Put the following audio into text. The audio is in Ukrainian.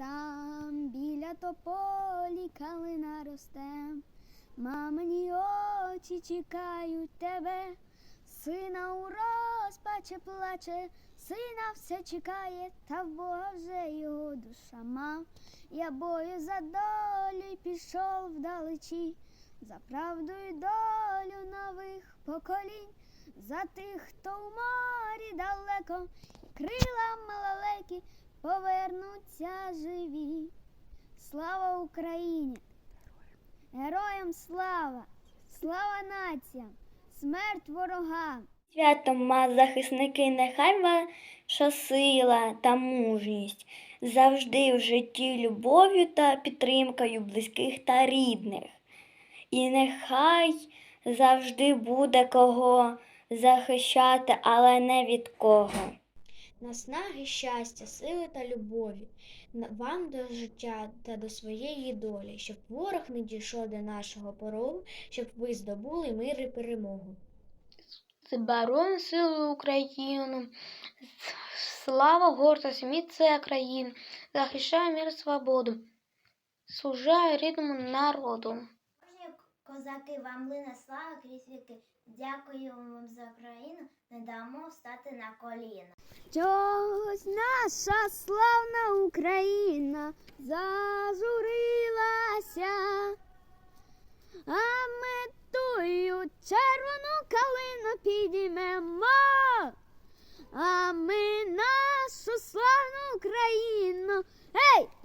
там біля тополі калина росте. Мамині очі чекають тебе, сина у розпаче плаче, сина все чекає, та в Бога вже його душа мав. Я бою за долю й пішов вдалечі, за правду й долю нових поколінь, за тих, хто в морі далеко, крила малалекі повернуться живі. Слава Україні! Героям слава! Слава націям! Смерть ворогам! Святом ма захисники, нехай ваша сила та мужність завжди в житті любов'ю та підтримкою близьких та рідних. І нехай завжди буде кого захищати, але не від кого. Наснаги щастя, сили та любові, вам до життя та до своєї долі, щоб ворог не дійшов до нашого порогу, щоб ви здобули мир і перемогу. Збором сили України, слава гордость, міця країн, захищає мир свободу, служає рідному народу. Козаки, вам лине слава крізь віки. Дякую вам за Україну, не дамо встати на коліна. Чогось наша славна Україна зажурилася, а ми тую червону калину підіймемо, а ми нашу славну Україну, розвеселимо.